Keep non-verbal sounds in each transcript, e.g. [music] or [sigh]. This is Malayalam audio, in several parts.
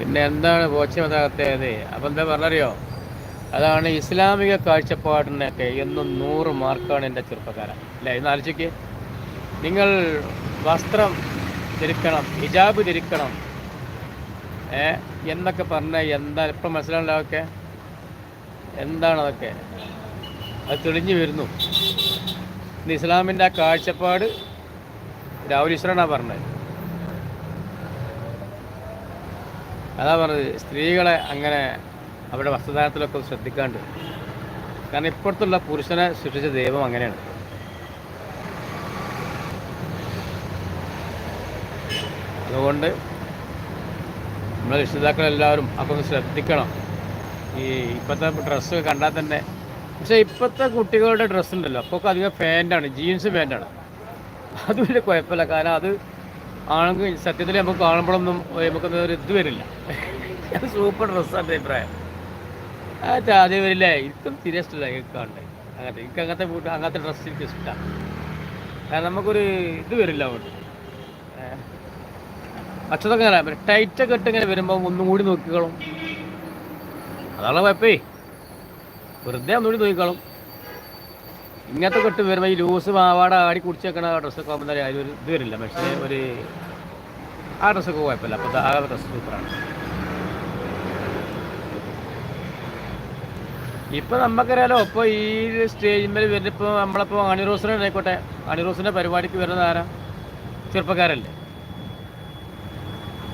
പിന്നെ എന്താണ് ബോധ്യമതാകത്തേത് അപ്പം എന്താ പറഞ്ഞറിയോ? അതാണ് ഇസ്ലാമിക കാഴ്ചപ്പാടിനൊക്കെ എന്നും നൂറ് മാർക്കാണ് എന്റെ ചെറുപ്പക്കാരൻ. അല്ലേ? ഇന്ന് ആലോചിക്ക്. നിങ്ങൾ വസ്ത്രം ധരിക്കണം ഹിജാബ് ധരിക്കണം ഏ? എന്നൊക്കെ പറഞ്ഞാൽ എന്താ? ഇപ്പം മനസ്സിലാണല്ലോ എന്താണതൊക്കെ അത് തെളിഞ്ഞു വരുന്നു. ഇന്ന് ഇസ്ലാമിന്റെ ആ കാഴ്ചപ്പാട് രാഹുൽ ഈശ്വരനാണ് പറഞ്ഞത്. അതാ പറഞ്ഞത് സ്ത്രീകളെ അങ്ങനെ അവരുടെ വസ്ത്രധാരണത്തിലൊക്കെ ശ്രദ്ധിക്കാണ്ട്. കാരണം ഇപ്പോഴത്തുള്ള പുരുഷനെ സൃഷ്ടിച്ച ദൈവം അങ്ങനെയാണ്. അതുകൊണ്ട് നമ്മളെ രക്ഷിതാക്കളെല്ലാവരും അപ്പം ശ്രദ്ധിക്കണം. ഈ ഇപ്പോഴത്തെ ഡ്രസ്സ് കണ്ടാൽ തന്നെ പക്ഷേ ഇപ്പോഴത്തെ കുട്ടികളുടെ ഡ്രസ്സുണ്ടല്ലോ അപ്പോൾ അധികം പാന്റാണ് ജീൻസ് പാന്റാണ് അത് വലിയ കുഴപ്പമില്ല. കാരണം അത് ആണെങ്കിൽ സത്യത്തിൽ നമുക്ക് കാണുമ്പോഴൊന്നും നമുക്കൊന്നും ഒരു ഇത് വരില്ല. സൂപ്പർ ഡ്രസ്സാണ് അഭിപ്രായം. ആ വരില്ല വരില്ലേ? എനിക്കും സീരിയസ് ഇഷ്ടമില്ല എനിക്ക് കാണണ്ടേ അങ്ങനത്തെ എനിക്ക് അങ്ങനത്തെ വീട്ട് അങ്ങനത്തെ ഡ്രസ്സ് എനിക്ക് ഇഷ്ടമാണ് കാരണം നമുക്കൊരു ഇത് വരില്ല അങ്ങോട്ട്. അച്ഛതൊക്കെ അങ്ങനെ ടൈറ്റൊക്കെ ഇട്ട് ഇങ്ങനെ വരുമ്പോൾ ഒന്നും കൂടി നോക്കിക്കോളും. അതാണ് കുഴപ്പേ. വെറുതെ ഒന്നുകൂടി നോക്കിക്കോളും. ഇങ്ങനത്തെ കെട്ട് വരുമ്പോൾ ഈ ലൂസ് പാവാട ആടി കുടിച്ച് വെക്കണ ഡ്രസ്സൊക്കെ ആകുമ്പോൾ അതിൽ ഒരു ഇത് വരില്ല. പക്ഷേ ഒരു ആ ഡ്രസ്സൊക്കെ കുഴപ്പമില്ല. അപ്പോൾ ആ ഡ്രസ്സ് സൂപ്പറാണ്. ഇപ്പം നമുക്കറിയാലോ ഇപ്പോൾ ഈ സ്റ്റേജിന്മേൽ വരുന്നിപ്പോൾ നമ്മളിപ്പോൾ അണിറോസിനെ ആയിക്കോട്ടെ അണിറോസിന്റെ പരിപാടിക്ക് വരുന്നത് ആരാ? ചെറുപ്പക്കാരല്ലേ.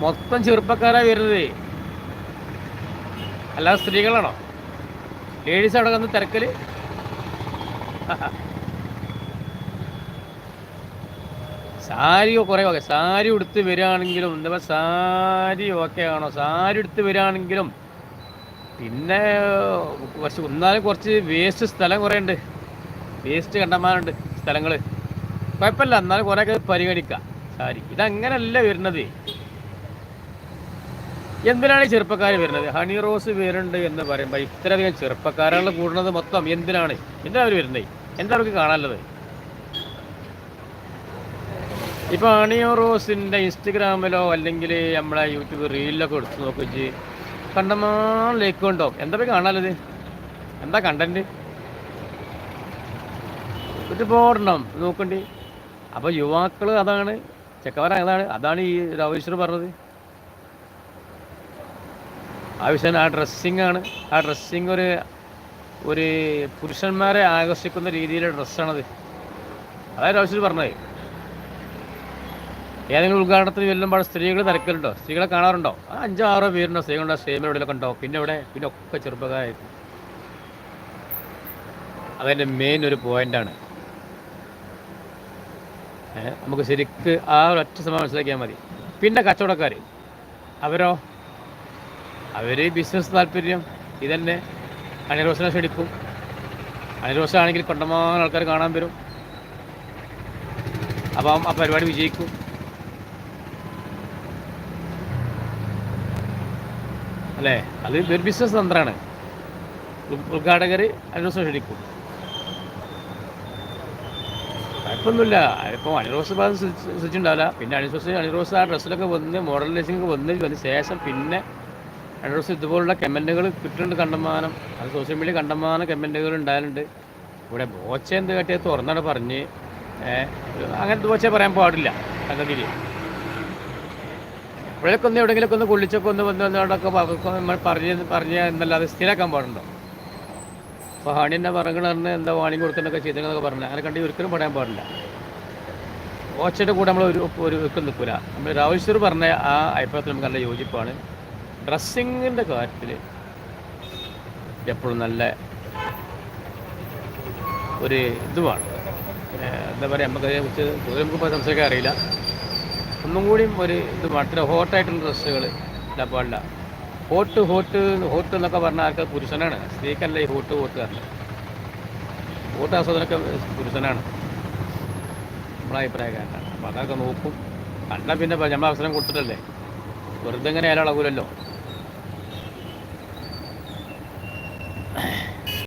മൊത്തം ചെറുപ്പക്കാരാ വരുന്നത്. അല്ലാതെ സ്ത്രീകളാണോ? ലേഡീസ് അവിടെ വന്ന് [laughs] തിരക്കൽ സാരി കുറേ ഓക്കെ സാരി ഉടുത്ത് വരികയാണെങ്കിലും എന്താ സാരി ഓക്കെ ആണോ? സാരി ഉടുത്ത് വരികയാണെങ്കിലും പിന്നെ കുറച്ച് ഒന്നാലും കുറച്ച് വേസ്റ്റ് സ്ഥലം കുറേ ഉണ്ട്. വേസ്റ്റ് കണ്ടമാനുണ്ട് സ്ഥലങ്ങൾ. കുഴപ്പമില്ല. എന്നാലും കുറേയൊക്കെ പരിഗണിക്കാം. സാരി. ഇതങ്ങനല്ല വരുന്നത്. എന്തിനാണ് ഈ ചെറുപ്പക്കാർ വരുന്നത്? ഹണി റോസ് വരുന്നുണ്ട് എന്ന് പറയുമ്പോൾ ഇത്രയധികം ചെറുപ്പക്കാരാണ് കൂടുന്നത് മൊത്തം. എന്തിനാണ്? എന്തിനാണ് അവർ വരുന്നത്? എന്താ അവർക്ക് കാണാനുള്ളത്? ഇപ്പോൾ അണിയോ റോസിന്റെ ഇൻസ്റ്റഗ്രാമിലോ അല്ലെങ്കിൽ നമ്മളെ യൂട്യൂബ് റീലിലൊക്കെ എടുത്ത് നോക്കിച്ച് കണ്ടമാനം ലൈക്ക് ഉണ്ടോ? എന്താ പോയി കാണാനുള്ളത്? എന്താ കണ്ടന്റ് ഒരുപാടെണ്ണം നോക്കണ്ടി. അപ്പോൾ യുവാക്കൾ അതാണ് ചെക്കവാര അതാണ് അതാണ് ഈ രവീശ്വർ പറഞ്ഞത്. ആവശ്യം ആ ഡ്രസ്സിങ് ആണ്. ആ ഡ്രസ്സിങ് ഒരു ഒരു പുരുഷന്മാരെ ആകർഷിക്കുന്ന രീതിയിലെ ഡ്രസ്സാണത്. അതായത് രവീശ്വർ പറഞ്ഞത്. ഏതെങ്കിലും ഉദ്ഘാടനത്തിന് ചെല്ലുമ്പോൾ സ്ത്രീകൾ തിരക്കലുണ്ടോ? സ്ത്രീകളെ കാണാറുണ്ടോ? ആ അഞ്ചോ ആറോ പേരുണ്ടോ സ്ത്രീകളുടെ സ്റ്റേമിൽ എവിടെയൊക്കെ ഉണ്ടോ പിന്നെ ഇവിടെ പിന്നെ ഒക്കെ ചെറുപ്പക്കാരായിരിക്കും അതിന്റെ മെയിൻ ഒരു പോയിന്റാണ് നമുക്ക് ശരിക്ക് ആ ഒറ്റ സമയം മനസ്സിലാക്കിയാൽ മതി. പിന്നെ കച്ചവടക്കാർ അവരോ? അവർ ബിസിനസ് താല്പര്യം ഇതന്നെ അനിറോസിനെ ക്ഷണിക്കും അനിരോസാണെങ്കിൽ കണ്ടമാനം ആൾക്കാർ കാണാൻ വരും. അപ്പം ആ പരിപാടി വിജയിക്കും. അല്ലേ? അത് ഒരു ബിസിനസ് തന്ത്രമാണ് ഉദ്ഘാടകർ അനിറോസ് ക്ഷണിക്കും കുഴപ്പമൊന്നുമില്ല. ഇപ്പം ഭാഗം ശ്രദ്ധിച്ചിട്ടുണ്ടാവില്ല പിന്നെ അണിറോസ് അണിറോസ് ആ ഡ്രസ്സിലൊക്കെ വന്ന് മോഡലേഴ്സിംഗ് വന്ന് വന്ന ശേഷം പിന്നെ അണിറോസ് ഇതുപോലുള്ള കമന്റുകൾ കിട്ടുന്നുണ്ട് കണ്ടമാനം അത് സോഷ്യൽ മീഡിയ കണ്ടമാനം കമന്റുകൾ ഉണ്ടായാലുണ്ട് ഇവിടെ ബോച്ച എന്ത് കാട്ടിയത് തുറന്നാണ് പറഞ്ഞ് അങ്ങനെ ബോച്ച പറയാൻ പാടില്ല സംഗതിയിൽ ഇപ്പോഴൊക്കെ ഒന്ന് എവിടെയെങ്കിലുമൊക്കെ ഒന്ന് കൊള്ളിച്ചൊക്കെ ഒന്ന് വന്ന് വന്നോടൊക്കെ പറഞ്ഞ് പറഞ്ഞ് എന്നല്ലാതെ സ്ഥിരമാക്കാൻ പാടുണ്ടോ അപ്പോൾ ഹണി എന്നെ പറയണ എന്താ വാണി കൊടുക്കുന്നൊക്കെ ചെയ്തെന്നൊക്കെ പറഞ്ഞു അങ്ങനെ കണ്ടി ഒരിക്കലും പറയാൻ പാടില്ല ഓച്ചയുടെ കൂടെ നമ്മൾ ഒരു ഒരു ഒരുക്കം നിൽക്കില്ല നമ്മൾ രാവശ്വർ പറഞ്ഞ ആ അഭിപ്രായത്തിൽ നമുക്ക് നല്ല യോജിപ്പാണ് ഡ്രസ്സിങ്ങിന്റെ കാര്യത്തിൽ എപ്പോഴും നല്ല ഒരു ഇതുമാണ്. എന്താ പറയുക നമുക്ക് അതിനെക്കുറിച്ച് കൂടുതൽ നമുക്കിപ്പോൾ സംസാരിക്കാൻ അറിയില്ല. ഒന്നും കൂടിയും ഒരു ഇത് മാത്രം ഹോട്ടായിട്ടുള്ള ഡ്രസ്സുകൾ ഇല്ല പാടില്ല. ഹോട്ട് ഹോട്ട് ഹോട്ട് എന്നൊക്കെ പറഞ്ഞാൽ ആൾക്കാർ പുരുഷനാണ്. സ്ത്രീക്കല്ല ഈ ഹോട്ട് ഹോട്ട് കാരണം ഹോട്ട് ആസ്വാദനമൊക്കെ പുരുഷനാണ്. നമ്മളെ അപ്പോൾ അതൊക്കെ നോക്കും. കണ്ടാൽ പിന്നെ നമ്മൾ അവസരം കൊടുത്തിട്ടല്ലേ? വെറുതെ ഇങ്ങനെ അയാളാകൂലല്ലോ